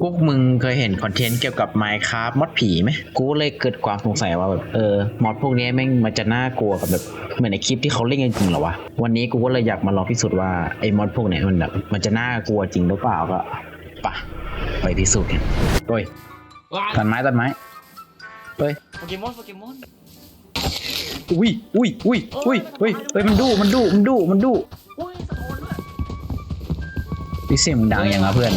พวกมึงเคยเห็นคอนเทนต์เกี่ยวกับ Minecraft มอดผีไหมกูเลยเกิดความสงสัยว่าแบบเออมอดพวกนี้แม่งมันจะน่ากลัวกับแบบเหมือนในคลิปที่เขาเล่นกันจริงเหรอวะวันนี้กูก็เลยอยากมาลองพิสูจน์ว่าไอ้มอดพวกเนี้ยมันแบบมันจะน่ากลัวจริงหรือเปล่าก็ปะไปพิสูจน์กันโอ้ยว้ายตัดไม้ตัดไม้เฮ้ยโปเกมอนโปเกมอนอุ้ยอุ้ยอุ้ยอุ้ยเฮ้ยเฮ้ยมันดุมันดุมันดุมันดุโอ้ยสะท้อนด้วยพี่เสียงมึงดังยังอะเพื่อน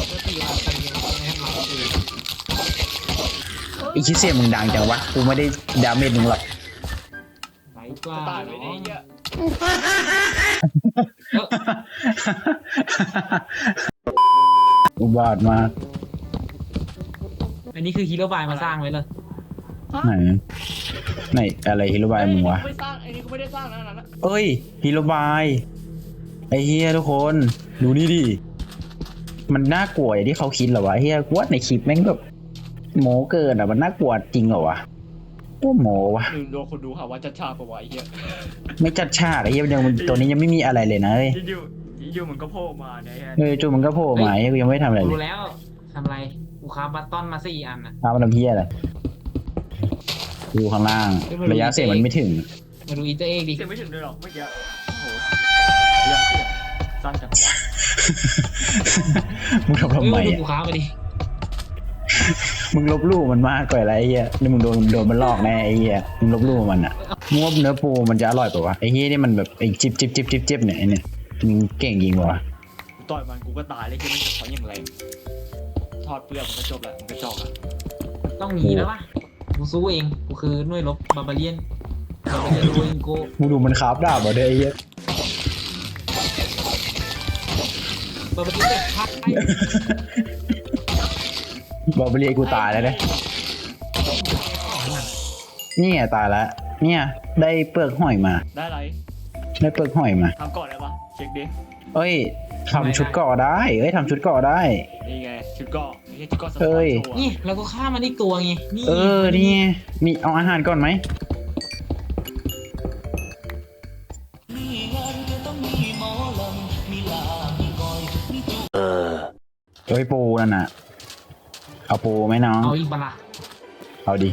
ไอ้คิดเสียงมึงดังจังวะ กูไม่ได้ดาเมจมึงหรอกไหนกว่าตายไปได้เยอะอุบาทมากอันนี้คือฮีโร่บายมาสร้างไว้เลยไหนไหนอะไรฮิโรบายมึงวะ ไม่สร้างไอ้นี่กูไม่ได้สร้างนะนั่นนะเอ้ยฮิโรบาย ไอ้เฮียทุกคน ดูนี่ดิ มันน่ากลัวอย่างที่เขาคิดเหรอวะเฮียกูว่าในคลิปแม่งแบบ โมเกินอะมันน่ากลัวจริงเหรอวะพวกโมวะหนึ่งโดนคนดูหาว่าจะชาปะวะไอ้เหี้ยไม่จัดฉากไอ้เฮียยังตัวนี้ยังไม่มีอะไรเลยนะเอ้ยอยู่อยู่มันก็โผล่มาเนี่ยเออจูมันก็โผล่มาเฮ้ยกูยังไม่ทำอะไรเลรู้ยแล้วทำอะไรกูค้าบัตตอนมาสี่อันนะทำมันทำเฮียอะไรดูข้างล่างระยะเสียงมันไม่ถึงมาดูอีเตอร์เอ็กดิเสียงไม่ถึงเลยหรอกเมื่อกี้โอ้โหเรื่องเสียงสั้นจังมึงทำทำไมเอ้ยดูอะกูค้ามาดิ มึงลบลู่มันมากกว่าอะไรไอ้เหี้ยนี่มึงโดนโดนมันลอกแน่ไอ้เหี้ยมึงลบลู่มันอะมึงว่าเนื้อปูมันจะอร่อยป่าวะไอ้เหี้ยนี่มันแบบไอ้จิบจิบจิบจิบจิบเนี่ยไอ้เนี่ยมึงเก่งยิงวะกูต่อยมันกูก็ตายเลยคือมันถอนอย่างแรงทอดเปลือกมันก็จบแล้วมันก็จอกอะต้องหนีแล้วป่ะกูสู้เองกูคือหน่วยรบบาบาเลียนบาบาเลียนโรยิงโกมึงดูมันคราฟดาบมาด้วยไอ้เหี้ยบาบาเลียนแบบพักไป บอกไปเรียกกูตายแล้วเนี่ยนี่ไงตายแล้วเนี่ย ได้เปลือกหอยมา ได้ไรได้เปลือกหอยมาทำก่อนได้ปะเช็คดิเอ้ยทำชุดเกาะได้ เอ้ยทำชุดเกาะได้ นี่ไงชุดเกาะไม่ใช่ชุดเกาะสเอ้ปอนยโชว์นี่เราก็ฆ่ามันอีกตัวไงนี่เออนี่ไงมีเอาอาหารก่อนไหมเฮ้ยปูนั่นน่ะ เอาปูไหมน้อง เอาอีกบละเอาดิ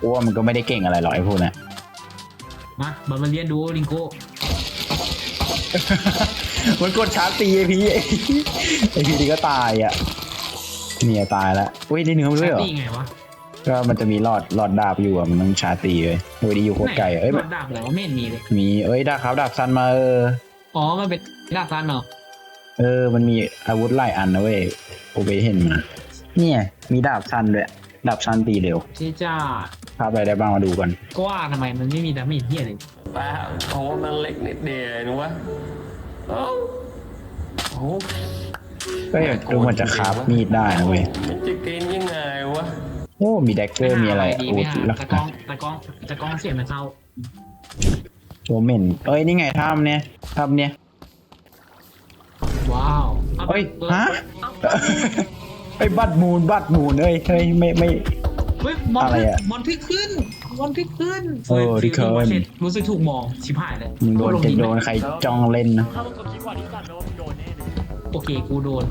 กูว่ามันก็ไม่ได้เก่งอะไรหรอกไอ้พวกเนี้ยมาบาบาเลียนดูลิงโกมันกดชาร์จตีไอพีไอพีดีก็ตายอะเนี่ยตายแล้วอุ้ยได้เนื้อมันด้วยเหรอตีไงวะก็มันจะมีหลอดหลอดดาบอยู่อะมันต้องชาร์จตีเลยโอ้ยดีอยู่โคตรไกลอะเอ้ยหนดาบเหรอไม่เห็นมีเลยมีเอ้ยดาบขาวดาบสั้นมาเอออ๋อมันเป็นดาบซันเหรอเออมันมีอาวุธหลายอันนะเว้ยกูไปเห็นมา เนี่ย มีดาบสั้นด้วยดาบสั้นตีเร็วเจ๊จ้าพาไปได้บ้างมาดูกันก็ว่าทำไมมันไม่มีดาเมจเฮียเลยป้าเพราะว่ามันเล็กนิดเดียวเองวะเอ้าโอ้ก็อยากดูมันจะคราฟมีดได้นะเว้ยมันจะกินยังไงวะโอ้มีแดกเกอร์มีอะไรดีอาไม่วุธหาลักตะกล้องตะกล้องตะกล้องเสียงมันเข้าโอเมนเอ้ยนี่ไงถ้ำเนี่ยถ้ำเนี่ยว้าวอาเฮ้ยปิดฮะ ไอ้ยบัตรมูลบัตรมูลเอ้ยเฮ้ยไม่ไม่ เฮ้ยบอลอะไรพลิกอะบอลพลิกขึ้นบอลพลิกขึ้นเออฮ้ยที่เคยฟิลลิ่งรู้สึกถูกมองชิบหายเลยมึงโดนลงจะดิโดนไหมใครจ้องเล่นนะถ้ามึงกดคลิปก่อนที่ตัดโดนมึงโดนแน่เลยโอเคกูโดน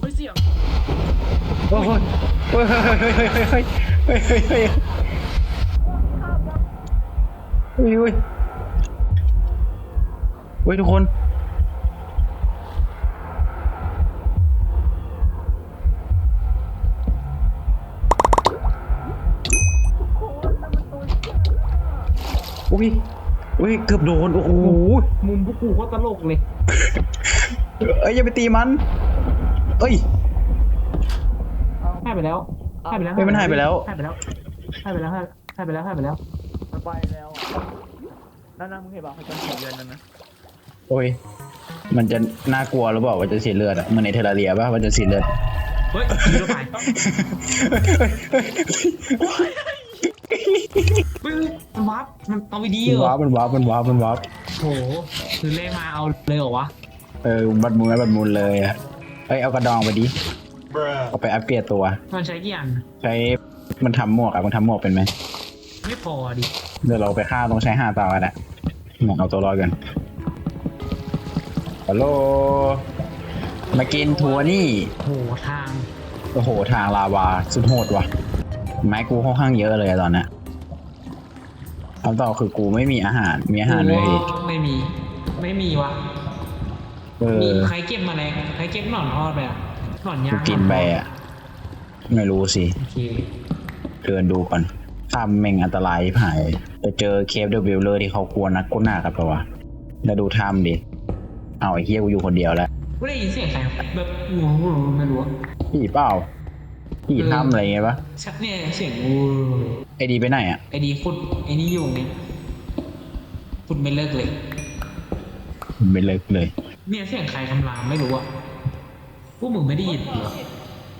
เฮ้ยเสียงโอ้ยเฮ้ยเฮ้ยเฮ้ยเฮ้ยเฮ้ยเฮ้ยเฮ้ยเฮ้ยเฮ้ยเฮ้ยเฮ้ยทุกคน อุ้ยอุ้ยเกือบโดนโอ้โหมุมพวกกูโคตรตลกเลยเอ้ยอย่าไปตีมัน เอ้ยให้ไปแล้วให้ไปแล้วเฮ้ยมันหายไปแล้วให้ไปแล้วให้ไปแล้วให้ไปแล้วให้ไปแล้วมันไปแล้วอะนั่นนะมึงเห็นป่ะเขาจะเสียเงินนั่นนะโอ้ยมันจะน่ากลัวหรือเปล่าว่าจะเสียเลือดอะเหมือนในเทอร์เรียป่ะว่าจะเสียเลือดเฮ้ยมีรถไฟ เฮ้ยมันวับมันเอาไปดีมันเหรวาอร์ปมันวาร์ปมันวาร์ปมันวาร์ปโหคือเลขมาเอาเลยเหรอวะเออบัดมูลแล้วบัดมูลเลยอะเอ้ยเอากระดองไปดิเอาไปอัปเกรดตัว มันใช้กี่อันใช้มันทำหมวกอะมันทำหมวกเป็นไหมไม่พอดิเดี๋ยวเราไปฆ่าต้องใช้ห้าตากันอะหมวกเอาตัวรอดกันฮัลโหลมากินทัวนี่ โหทางโอ้โหทางลาวาสุดโหดว่ะ ไม้กูค่อนข้างเยอะเลยอะตอนเนี้ยคำตอบคือกูไม่มีอาหาร มีอาหารเลยไม่มี ไม่มีวะเอมีอใครเก็บแมาแรงใครเก็บหนอนทอดไปอะหนอนกูย่างกินไปอะ ไม่รู้สิ โอเคเดินดูก่อนข้ามเมงอันตรายหายจะเจอเคฟเดอะวิลเลอร์ที่เขากลัวนักก้นหน้ากันปะวะแล้วดูถ้ำดิ เอาไอ้เฮียกูอยู่คนเดียวแล้วกูได้ยินเสียงใครแบบงูไม่รู้อะผีเปล่า ผีถ้ำอะไรเงี้ยปะชักเนี่ยเสียงงูไอดีไปไหนอะไอ้ดีฟุดไอ้นี่อยู่เนี่ยฟุดไม่เลิกเลย ไม่เลิกเลย เนี่ยเสียงใครคำรามไม่รู้อะพวกมึงไม่ได้ยินเหรอ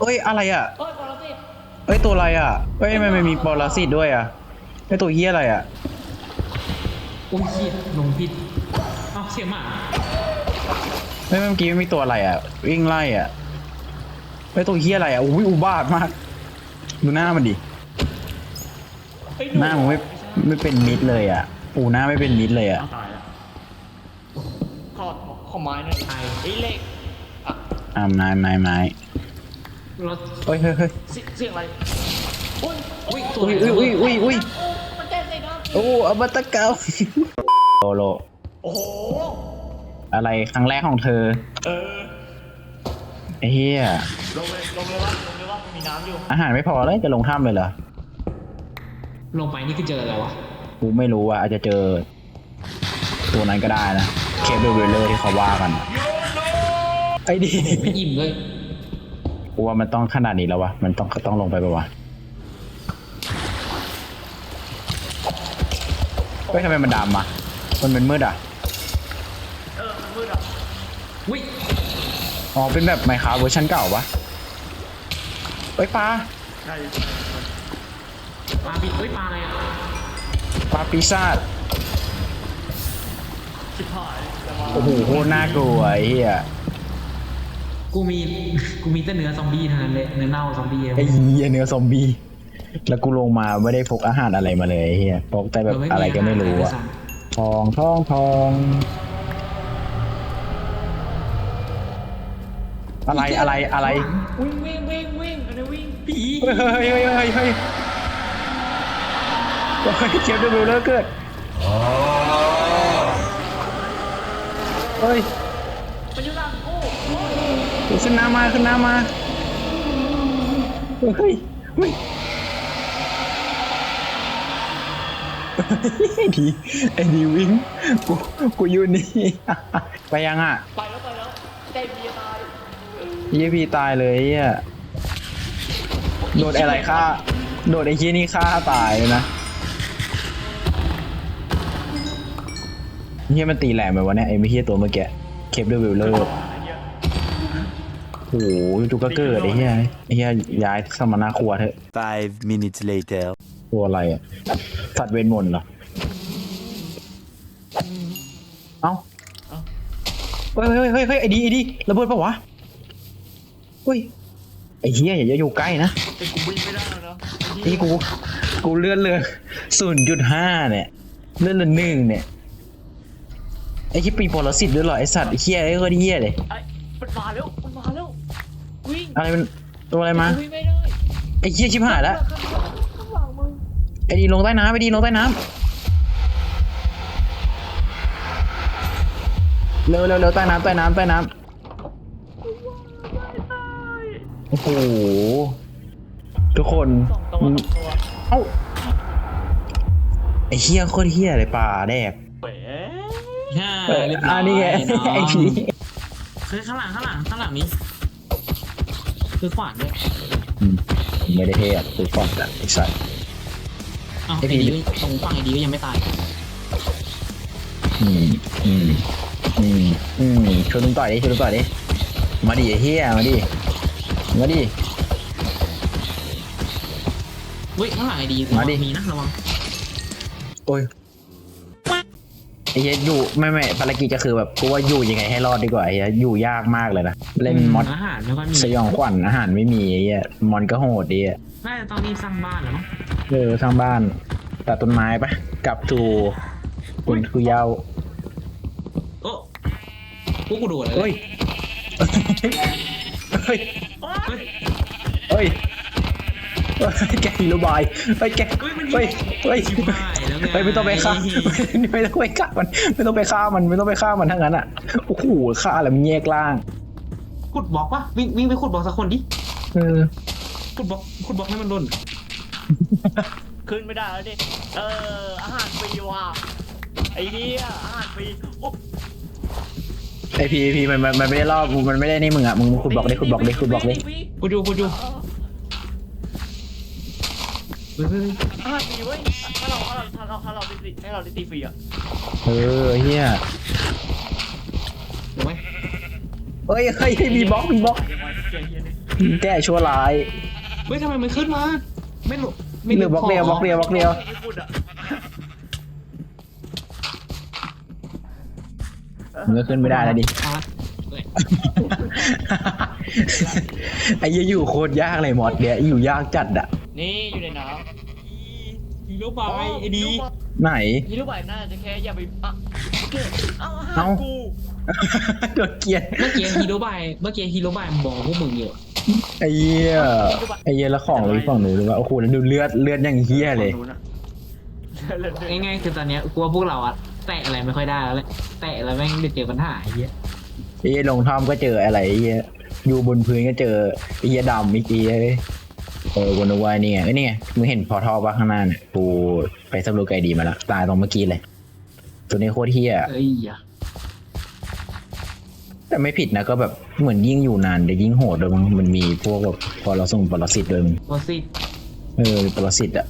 เอ้ยอะไรอะเอ้ยปรสิตเอ้ยตัวอะไรอะเอ้ยทำไมมันมีปรสิตด้วยอะไอ้ตัวเฮียอะไรอะโอ้ยเหี้ยลงผิดเอ้าเสียงหมาเฮ้ยเมื่อกี้มันมีตัวอะไรอะวิ่งไล่อะ ไอ้ยตัวเฮียอะไรอะอุ้ยอุบาทมาก ดูหน้ามันดิเอ้ยหน้ามันไม่ไม่เป็นมิดเลยอะปูหน้าไม่เป็นมิดเลยอะ เอาตายแล้วขอขอไม้หน่อยไอ้ไอ้ยเหล็กอะอ่าไม้ไม้ไม้รถเฮ้ยเฮ้ยเฮ้ยเสียเสียงอะไรอุ้ยอุ้ยตัวอุ้ยอุ้ยอุ้ยอุ้ยอุ้ยโอ้มันแจ้งใส่หน้าโอ้อมตะเกาโลโลโอ้โหอะไรครั้งแรกของเธอ เออ ไอ้เฮียลงเลยลงเลยวะลงเลยวะมันมีน้ำอยู่อาหารไม่พอเลยจะลงถ้ำเลยเหรอลงไปนี่คือเจออะไรวะกูไม่รู้ว่าอาจจะเจอ ตัวนั้นก็ได้นะเคปเดอะวิลเลอร์ที่เขาว่ากันไอ้ดีไม่อิ่มเลยกูว่ามันต้องขนาดนี้แล้ววะมันต้องต้องลงไปปะวะเฮ้ยทำไมมันดำอะมันเป็นมืดอะเออมันมืดอะอุ้ย อ๋อ เป็นแบบไมค้าเวอร์ชันเก่าปะเฮ้ยปลาใช่ปลาบิดอุ้ยปลาอะไรอะปลาปีศาจชิบหายแล้วมาโอ้โหโคตรน่ากลัวไอ้เหี้ยกูมีกูมีแต่เนื้อซอมบี้เท่านั้นเลยเนื้อเน่าซอมบี้ไอ้เหี้ยเนื้อซอมบี้แล้วกูลงมาไม่ได้พกอาหารอะไรมาเลยไอ้เหี้ยพกแต่แบบอะไรก็ไม่รู้อะทองทองทอง อะไรอะไรอะไร วิ่งวิ่งวิ่งวิ่งอันนี้วิ่งผีเฮ้ยเฮ้ยเฮ้ยเฮ้ยเฮ้ยเฮ้ยเก็บดูดูแล้วเกิดเฮ้ยมันอยู่หลังกูขึ้นน้ำมาขึ้นน้ำมาเฮ้ยเฮ้ยไอ้ดีไอ้ดีวิ่งกูกูอยู่นี่ ไปยังอะ ไปแล้วไปแล้วแต่เบียร์ตายเยี่ยพี่ตายเลยเยี่ยโดนอะไรฆ่าโดนไอ้ขี้ยนี่ฆ่าตายเลยนะเฮียมันตีแหลมไปวะเนี่ยไอ้ไม่เฮียตัวเมื่อกี้เคปเดอร์วิลเลอร์ไอ้เหี้ยโอ้โหจุกก็เกิดไอ้เฮียไอ้เฮียย้ายสมณครัวเถอะ Five minutes later. ตัวอะไรอะสัตว์เวรมนต์เหรอเอ้าเฮ้ยเฮ้ยเฮ้ยเฮ้ยไอ้ดีไอ้ดีระเบิดปะวะ เฮ้ยไอ้เฮียอย่าอยู่ใกล้นะแต่กูวิ่งไม่ได้แล้วนะนี่กูกูเลื่อนเลยศูนย์จุดห้าเนี่ยเลื่อนเลยหนึ่งเนี่ยไอ้ที่ปีปรสิตด้วยเหรอไอสัตว์ไอ้เฮียไอ้ก็เฮียเลยไอ้มันมาแล้วมันมาแล้ววิ่งอะไรมันตัวอะไรมาวิ่งไม่ได้ไอ้เฮียชิบหายแล้วข้างหลังข้างหลังมึงไอ้ดีลงใต้น้ำไอ้ดีลงใต้น้ำเร็วเร็วเร็วใต้น้ำใต้น้ำใต้น้ำ โอ้โห ทุกคนสองตัวมึงสองตัวเอ้าไอ้เฮียโคตรเฮียเลยป่าแดกเป๋ฮ่าเออเรียบร้อ่าอยนี่ไงน้องไอ้ผีเฮ้ยข้างหลังข้างหลังข้างหลังนี้ คือขวานด้วยอืมไม่ได้เท่อะคือฟอนต์อะไอ้สัตว์อ้าวไอ้ไอ้ผี ดีตรงฝั่งไอ้ดีก็ยังไม่ตายอืมอืมอืมอืมชวนลุงต่อยดิชวนลุงต่อยดิมาดิไอ้เฮียมาดิ มาดิเฮ้ยข้างหลังไอ้ดีมาดิ มีนะระวังโอ้ยไอ้เหี้ยอยู่ไม่ไม่ภารกิจจะคือแบบกูว่าอยู่ยังไงให้รอดดีกว่าไอ้เหี้ยอยู่ยากมากเลยนะเล่นมอดอาหารไม่ค่อยมีสยองขวัญอาหารไม่มีไอ้เหี้ยมอนก็โหดดีอะน่าจะต้องรีบสร้างบ้านแล้วมั้งเออทางบ้านตัดต้นไม้ปะกลับทูคุณคุยาวโอ้พวกกูโดดเลยเฮ้ยเฮ้ย เฮ้ยเอเฮ้ยเฮ้ยแกฮีโร่บายเฮ้ยแกเฮ้ยมันเฮ้ยเฮ้ยชิบหายแล้วไงเฮ้ยไม่ต้องไปฆ่าไม่ต้องไปฆ่ามันไม่ต้องไปฆ่ามันไม่ต้องไปฆ่ามันทั้งนั้นอะโอ้โหฆ่าแล้วมันแยกล่างขุดบล็อกวะวิ่งวิ่งไปขุดบล็อกสักคนดิเออขุดบล็อกขุดบล็อกให้มันหล่นขึ้นไม่ได้แล้วดิเอออาหารฟรีว่ะไอ้เหี้ยอาหารฟรีโอ้ ไอพีพีมันมันมันไม่ได้รอบมันไม่ได้นี่มึงอะมึงขุดบล็อกดิขุดบล็อกดิขุดบล็อกดิกูดูกูดูเฮ้ยเฮ้ยอาหารฟรีเว้ยถ้าเราถ้าเราถ้าเราถ้าเราได้ตีให้เราได้ตีฟรีอะเออเฮียเห็นไหมเฮ้ยเฮ้ยเฮ้ยมีบล็อกมีบล็อกยังไงเจ๊เหี้ยนี่แก้ชั่วร้ายเฮ้ยทำไมมันขึ้นมา ไม่หลุดเหลือบล็อกเดียวบล็อกเดียวบล็อกเดียว ไม่พูดอะ มึงก็ขึ้นไม่ได้แล้วดิอะเฮ้ยไอ้เหี้ยอยู่โคตรยากเลยมอดเนี่ยอยู่ยากจัดอะนี่อยู่ในน้ฮีโร่ำบายไอ้ดีไหน ฮีโร่บายน่าจะแค่อย่าไปอะเกิดเอาอาหาเอ้ารกูโดนเกลียดเมื่อกี้ฮีโร่บายเมื่อกี้ฮีโร่บายมันบอกพวกมึงอยู่ไอ้เหี้ยไอ้เหี้ยแล้วของเลยฝั่งหนูหรือว่าโอ้โหแล้วดูเลือดเลือดอย่างเหี้ยเลยฝั่งนู้นอะเลือดเลือดง่ายๆคือตอนเนี้ยกลัวพวกเราอะ แตะอะไรไม่ค่อยได้แล้วแหละแตะแล้วแม่งเดี๋ยวเจอปัญหาไอ้เหี้ยไอ้เหี้ยลงถ้ำก็เจออะไรไอ้เหี้ยอยู่บนพื้นก็เจอไอ้เหี้ยดำไอ้เหี้ยเลยเออกูนึกว่านี่ไงเอ้ยนี่ไงมึงเห็นพอทอปะข้างหน้าเนี่ยกูไปสำรวจไกลดีมาแล้วตายตรงเมื่อกี้เลย ตัวนี้โคตรเหี้ยเอ้ยอย่าแต่ไม่ผิดนะก็แบบเหมือนยิ่งอยู่นานเดี๋ยวยิ่งโหดเลยมันมันมีพวกแบบพอเราส่งปรสิตด้วยมึงโอซิเออปรสิตอะ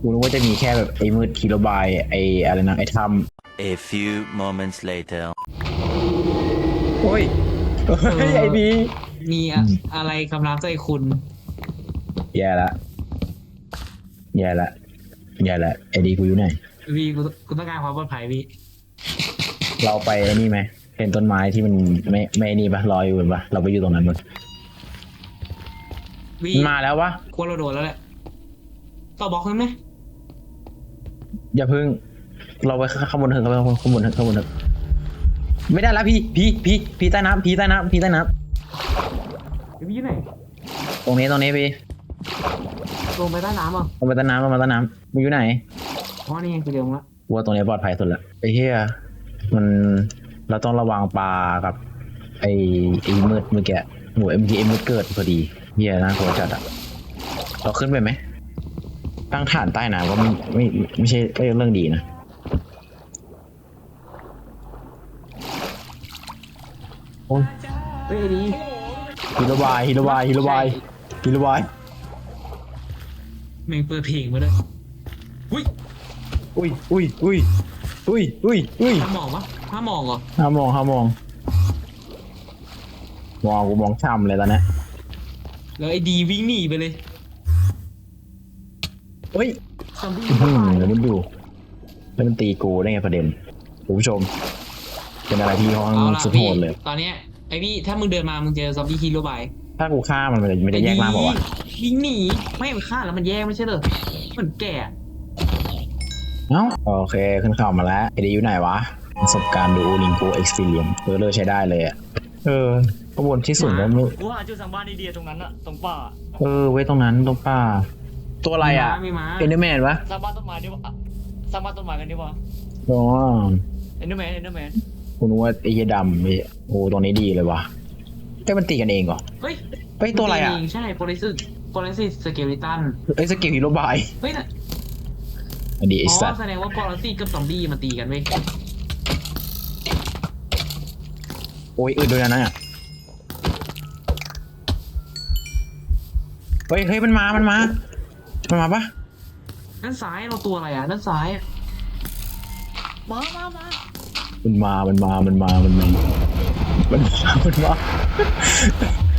กูนึกว่าจะมีแค่แบบไอ้มืดคิโลบายไอ้อะไรนะไอ้ท A few moments later. ำโอ้ยเฮ้ยไอ้บีมีอะอะไรคำรามใจคุณ แย่ละแย่ละแย่ละไอ้ดีกูอยู่ไหน วีกูกูต้องการความปลอดภัยพี่เราไปไอ้นี่ไหมเป็นต้นไม้ที่มันไม่ไม่นี่ปะลอยอยู่ปะเราไปอยู่ตรงนั้นมั้ยวีมันมาแล้ววะ กลัวเราโดนแล้วแหละต่อบล็อกได้ไหม อย่าพึ่ง เราไปข้างบนเถอะข้างบนเถอะข้างบนเถอะไม่ได้ละพี่พี่พี่พี่ใต้น้ำพี่ใต้น้ำพี่ใต้น้วีอยู่ไหนำตรงนี้ตรงนี้พี่ลงไปใต้น้ำอะลงมาใต้น้ำลงมาใต้น้ำมึงอยู่ไหนอ๋อนี่ไงกูเดียวละกูว่าตรงนี้ปลอดภัยสุดละไอ้เหี้ยมันเราต้องระวังปลากับ ไอ้ไอ้มืดเมื่อกี้หมูเอ็มจีเอ็มเกิดพอดีเหี้ยน่ากลัวจัดอะเราขึ้นไปไหม ตั้งฐานใต้น้ำก็ไม่ไม่ไม่ใช่ไม่ใช่เรื่องดีนะโอ้ยเฮ้ยไอ้ดีฮิโรบายฮิโรบายฮิโรบายฮิโรบายแม่งเปิดเพลงมาด้วยอุ้ยอุ้ยอุ้ยอุ้ยอุ้ยอุ้ยอุ้ยถ้ามองปะถ้ามองเหรอห้ามองห้ามองมองกูมองช้ำเลยตอนเนี้ยแล้วไอ้ดีวิ่งหนีไปเลย เฮ้ยซอมบี้อืมแล้วมันดูแล้วมันตีกูได้ไงประเด็นคุณผู้ชม เป็นอะไรที่ห้องเอาละสุดโหพี่ดเลย ตอนเนี้ยไอพี่ถ้ามึงเดินมามึงเจอซอมบี้ฮีโร่บายถ้ากูฆ่ามันมันจะมันจะแยกล่างเปล่าวะวิ่งหนีไม่มันฆ่าแล้วมันแยกไม่ใช่เหรอเหมือนแก่เอ้าโอเคขึ้นข่าวมาแล้วไอเดียอยู่ไหนวะประสบการณ์ดูลิงโกเอ็กซ์เพรียนเออเลยใช้ได้เลยอะเออข้างบนที่สุดแล้วไม่กูหาจุดสังบ้านดีๆตรงนั้นอะตรงป่า เออไว้ตรงนั้นตรงป่า ตัวอะไรอะมีม้าเอ็นเดอร์แมนวะสร้างบ้านต้นไม้ดีกว่าสร้างบ้านต้นไม้กันดีกว่าอ๋อเอ็นเดอร์แมนเอ็นเดอร์แมนคุณว่าไอ้เหี้ยดำไอ้โอ้ตรงนี้ดีเลยวะแต่มันตีกันเองเหรอเฮ้ยเฮ้ยตัวอะไรอะใช่โปรลิซิสโปรลิซิสสเกลิตันเอ้ยสกิลฮีโร่บายเฮ้ยน่ะอันนี้ไอ้อ๋สัอตว์แสดงว่าโปรลิซิสกับซอมบี้มันตีกันเว้ยโอ้ยอื่นด้วยนะน่ะเฮ้ยเฮ้ยมันมา มันมา มันมาปะด้านซ้ายเราตัวอะไรอะด้านซ้ายอะมามามามันมา มันมา มันมา มันมา มันมา มันมา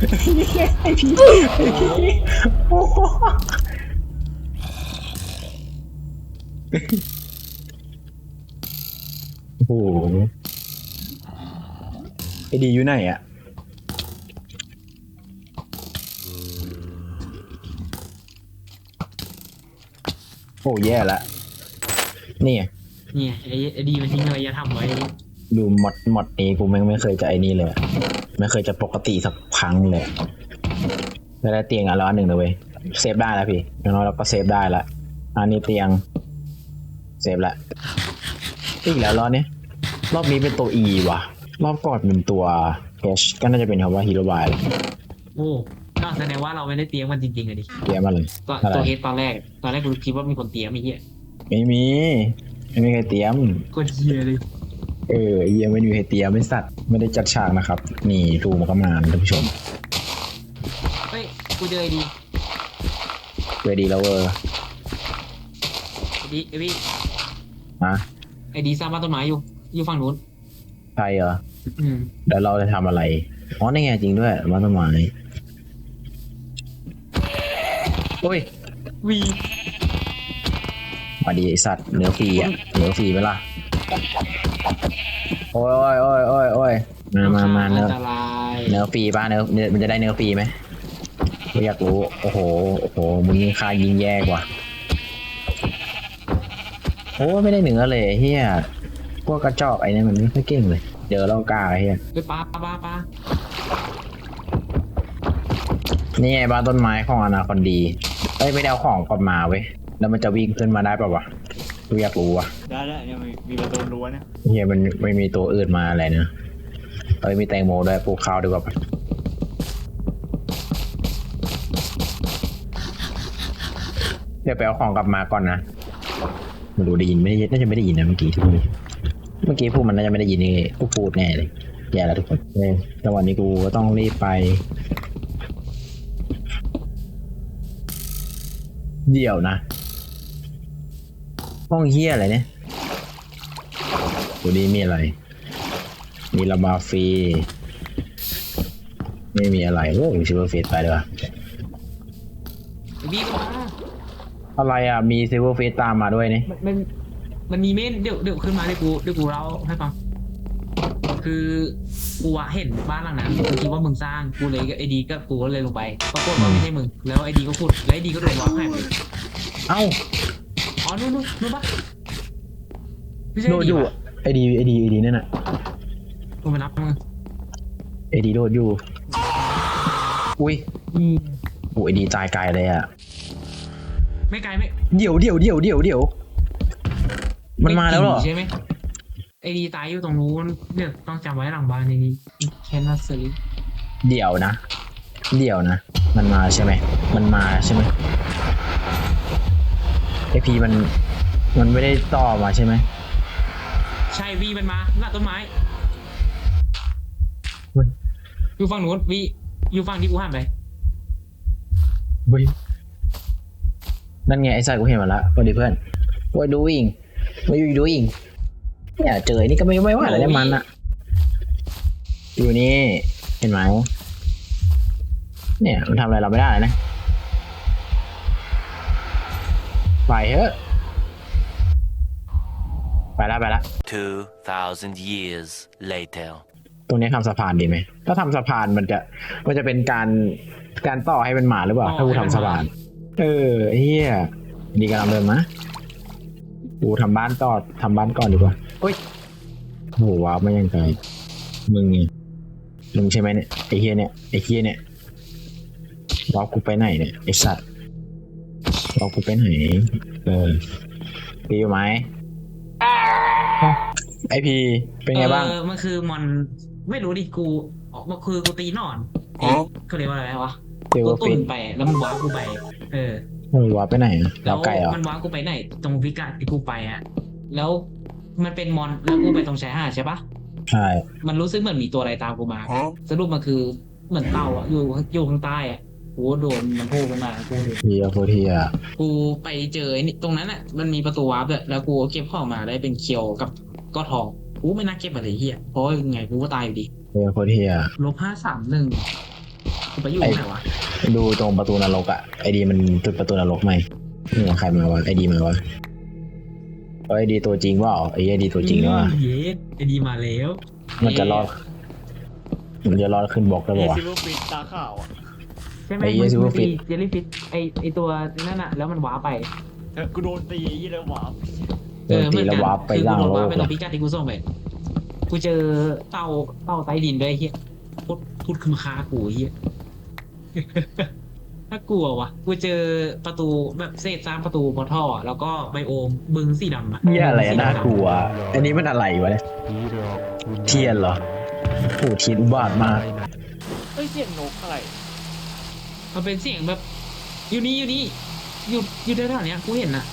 ไอ้พี่ไอ้พี่โอ้โหโอ้โหไอ้ดีอยู่ไหนอะ อ้แย่ละนี่ไงเนี่ยไอ้ไอ้ดีมันทิ้งอะไรจะทำไว้ดูมอดมอดนี้กูแม่งไม่เคยจะไอ้นี่เลยอะไม่เคยจะปกติสักครั้งเลยได้แล้วเตียงอะแล้วอันหนึ่งเลยเว้ยเซฟได้แล้วพี่อย่างน้อยเราก็เซฟได้ละอันนี้เตียงเซฟละอีกแล้วรอบนี้รอบนี้เป็นตัว E ว่ะ รอบก่อนเป็นตัว H ก็น่าจะเป็นคำว่าฮีโร่บายโอ้ ก็แสดงว่าเราไม่ได้เตรียมมันจริงๆอะดิเตรียมมาเลย ตัวอะไร ตัวเฮดตอนแรก ตอนแรกกูคิดว่ามีคนเตรียมไอ้เหี้ยไม่มี ไม่มีใครเตรียม ก็เหี้ยเลยเออไอ้เหี้ยังไม่มีใครเตรียมไม่สัตว์ไม่ได้จัดฉากนะครับ นี่ดูมันก็มาท่านผู้ชมเฮ้ยกูเจอไอ้ดีเวดีแล้วเวอร์ไอ้ดีไอ้พี่นะไอ้ดีสร้างบ้านต้นไม้อยู่อยู่ฝั่งนู้นใช่เหรออืมเดี๋ยวเราจะทำอะไรอ๋อนี่ไงจริงด้วยมาต้นไม้ โอ้ยวีมาดีไอสัตว์เนื้อฟรีอะเนื้อฟรีไหมล่ะโอ้ยโอ้ยโอ้ยโอ้ยโอ้ยมามามาเนื้ออันตรายเนื้อฟรีป่ะเนื้อเนื้อมันจะได้เนื้อฟรีไหมกูอยากรู้โอ้โหโอ้โหมึงยิงค่ายิงแย่กว่าโอ้ไม่ได้เนื้อเลยเฮียพวกกระจอกไอ้นี่มันไม่ค่อยเก่งเลยเดี๋ยวเรากล้าไอ้เฮียไปปลาปลาปลาปลานี่ไงบ้านต้นไม้ของอนาคอนดี เอ้ยไม่ได้เอาของกลับมาเว้ย แล้วมันจะวิ่งขึ้นมาได้ป่าวะกูอยากรู้ว่ะได้ได้เนี่ยมีมีประตูรั้วเนี่ยเฮียมันไม่มีตัวอื่นมาอะไรเนะเอ้ยมีแตงโมด้วยปลูกข้าวดีกว่าปะเดี๋ยวไปเอาของกลับมาก่อนนะไม่รู้ได้ยินไม่ได้ยินน่าจะไม่ได้ยินนะเมื่อกี้ที่พูดเมื่อกี้พูดมันน่าจะไม่ได้ยินนี่กูพูดแน่เลยแย่แล้วทุกคนเนี่ยจังหวะนี้กูก็ต้องรีบไป เดี๋ยวนะ ห้องเฮียอะไรเนี่ยดูดีมีอะไร มีระบาฟรีไม่มีอะไรโอ้ยซิลเวอร์เฟสไปเลยว่ะไอ้ดีปลาอะไรอะ มีซิลเวอร์เฟสตามมาด้วยนี่ มันมันมันมีเม่นเดี๋ยวเดี๋ยวขึ้นมาเดี๋ยวกูเดี๋ยวกูเล่าให้ฟังคือ กูอะเห็นบ้านหลังนั้นกูคิดว่ามึงสร้างกูเลยไอ้ดีก็กูก็เลยลงไปปรากฏว่าไม่ใช่มึงแล้วไอ้ดีก็พูดแล้วไอ้ดีก็โดนวางหายไปเอ้าอ๋อนู่นนู่นนู่นปะไม่ใช่โดดอยู่ปะไอดีไอดีไอดีนั่นน่ะกูไปรับมึงไอดีโดดอยู่ อุ้ยโอ้ไอดีตายไกลเลยอะไม่ไกลไม่เดี๋ยวเดี๋ยวเดี๋ยวเดี๋ยวเดี๋ยวมันมาแล้วเหรอไใช่ไหม ไอ้ดีตายอยู่ตรงนู้นเดี๋ยวต้องจำไว้หลังบ้านในนี้แค่นั้นสิเดี๋ยวนะ เดี๋ยวนะ มันมาใช่ไหม มันมาใช่ไหมไอพีมัน มันไม่ได้ต่อมาใช่ไหม ใช่วีมันมาหน้าต้นไม้เฮ้ย อยู่ฝั่งนู้นวีอยู่ฝั่งที่กูหันไปเฮ้ยนั่นไงไอ้สายกูเห็นมาแล้วสวัสดีเพื่อน What doing What you doing เนี่ยเจอไอ้นี่ก็ไม่ไม่ว่าอะไรเนี่ยมันอะอยู่นี่ เห็นไหมเนี่ยมันทำอะไรเราไม่ได้นะไปเถอะไปแล้วไปแล้ว2,000 years later. ตรงนี้ทำสะพานดีไหม ถ้าทำสะพานมันจะมันจะเป็นการการต่อให้มันหมาหรือเปล่า ถ้ากูทำสะพาน เออไอ้เฮียดีกำลังเดินมา กูทำบ้านต่อทำบ้านก่อนดีกว่าเฮ้ยโหว้าวไม่ยังไงมึงไงมึงใช่ไหมเนี่ยไอ้เฮียเนี่ยไอ้เฮียเนี่ยว้าวกูไปไหนเนี่ยไอ้สัตว์ว้าวกูไปไหนเออพีอยู่ไหมไอพีเป็นไงบ้าง เออมันคือมันไม่รู้ดิกูออกมันคือกูตีหนอนไอ้เขาเรียกว่าอะไรวะเดี๋ยวกูว่าตุฟินนไปแล้วมันว้ากูไป เออ มึงว้าวไปไหนอะแล้เราวไก่เหรอมันว้ากูไปไหน ตรงพิกัดที่กูไปอะแล้วมันเป็นมอนแล้วกูไปตรงชายหาดใช่ปะใช่มันรู้สึกเหมือนมีตัวอะไรตามกูมาสรุปมันคือเหมือนเต่าอะอยู่อยู่ข้างใต้อะกูโดนมันโผล่ขึ้นมากูเฮียโคตรเฮียกูไปเจอไอ้นี่ตรงนั้นอะมันมีประตูวาร์ปด้วยแล้วกูเก็บของมาได้เป็นเคียวกับก็ทองกูไม่น่าเก็บอะไรเฮียเพราะยังไงกูก็ตายอยู่ดีเฮียโคตรเฮียลบห้าสามหนึ่งกูไปอยู่ไอ้ไหนวะ ดูตรงประตูนรกอะไอดีมันจุดประตูนรกไหมนี่ใครมาวะไอดีมาวะเอไอดีตัวจริงเปล่าไอไอดีตัวจริงหรือว่าเย้ไอดีมาแล้ว มันจะรอด มันจะรอดขึ้นบล็อกได้เอปะวะซิลูฟิตตาขาวอะใช่ไหมไอ้มัน Silver มันตี Fish เจลลี่ฟิตไอไอตัวนั่นอะแล้วมันว้าไปเออกูโดนตียี่แล้วหวาโดนตีแล้ววาร์ปไปล่างคือกูโลว้ากไปตเลรยงพิกัดที่กูส่งไปกูเจอเต่าเต่าใต้ดินด้วยไอ้เฮียพูดพูดคือมาฆ่ากูไอ้เฮีย น่ากลัววะกูเจอประตูแบบเศษสร้างประตูพอท่ออะแล้วก็ไบโอมบึงสีดำอะเฮียอะไรสีอะดำน่ากลัว อันนี้มันอะไรวะเนี่ยเทียนเหรอโอ้ทีนอุบาทมาก เฮ้ยเสียงนกอะไร มันเป็นเสียงแบบ อยู่นี่อยู่นี่อยู่อยู่แถวๆเนี้ยกูเห็นอะ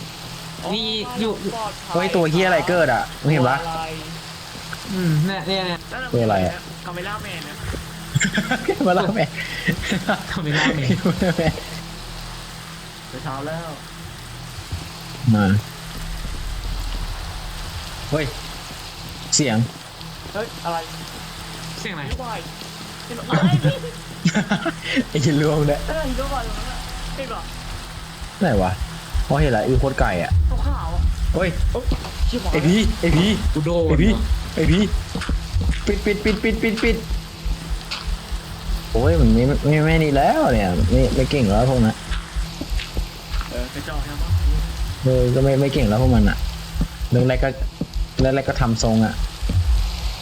นี่อยู่ปลดภัเฮ้ย ตัวเฮียอะไรเกิดอะมึงเห็นปะตัวอะไรอืมเนี่ยเนี่ยเนี่ยนั่นน่ตัวอะไรอะ คาเมล่าแมนนะ มาเล่าแม่ทำไม่ได้เมเดี๋ยวเช้าแล้ว มาเฮ้ย เสียง เฮ้ย อะไร เสียงอะไรฮิโรบายเห็นปะเอ้ยไอ้ยินรวมเนี่ยเออฮิโรบายตรงนั้นอะเห็นปะไหนวะเพราะเห็นอะไรอีโคตรไก่อะขาวๆอะเฮ้ยชิบหายไอพีไอพีกูโดนไอพีไอพีปิดปิดปิดปิดปิดปิด โอ้ยมันไม่ไม่ไม่นี่แล้วเนี่ยไม่ไม่เก่งแล้วพวกนั้นเออกระจอกใช่ปะเออก็ไม่ไม่เก่งแล้วพวกมันอะเรื่องแรกก็เรื่องแรกก็ทำทรงอะ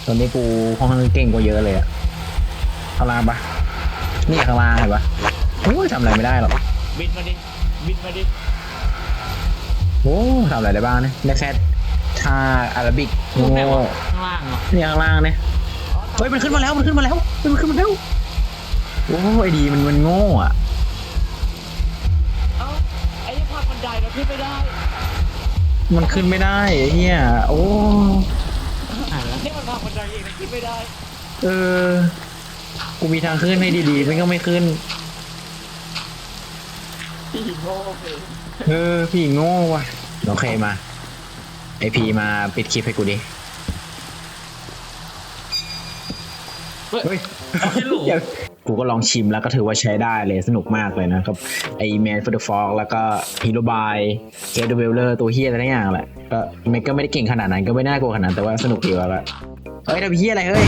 ตอนนี้กูค่อนข้างเก่งกว่าเยอะเลยอะข้างล่างปะนี่ข้างล่างเห็นปะโอ้ยทำอะไรไม่ได้หรอกบินมาดิบินมาดิโอ้ทำอะไรได้บ้างเนี่ยแน็กแซดท่าอาราบิกกูโง่แบบว่าข้างล่างเหรอเนี่ยข้างล่างเนี่ยเฮ้ยมันขึ้นมาแล้วมันขึ้นมาแล้วเฮ้ยมันขึ้นมาแล้ว โอ้ไอดีมันมันโง่อะเอ้าไอ้ยังพาบันไดเราขึ้นไม่ได้มันขึ้นไม่ได้ไอ้เฮียโอ้หายแล้วนี่มันพาบันไดเองนะขึ้นไม่ได้เออกูมีทางขึ้นให้ดีๆมันก็ไม่ขึ้นพี่โง่เลยเออพี่โง่ว่ะโอเคมา ไอพีมาปิดคลิปให้กูดิเฮ้ย เอาแค่โหลอย่า กูก็ลองชิมแล้วก็ถือว่าใช้ได้เลยสนุกมากเลยนะครับ ไอแมนฟอร์ดฟอกแล้วก็ฮีโร่บายเกดเวลเลอร์ตัวเฮียอะไรทั้งอย่างแหละก็มันก็ไม่ได้เก่งขนาดนั้นก็ไม่น่ากลัวขนาดนั้นแต่ว่าสนุกดีว่ะละเฮ้ยทำเฮียอะไรเฮ้ย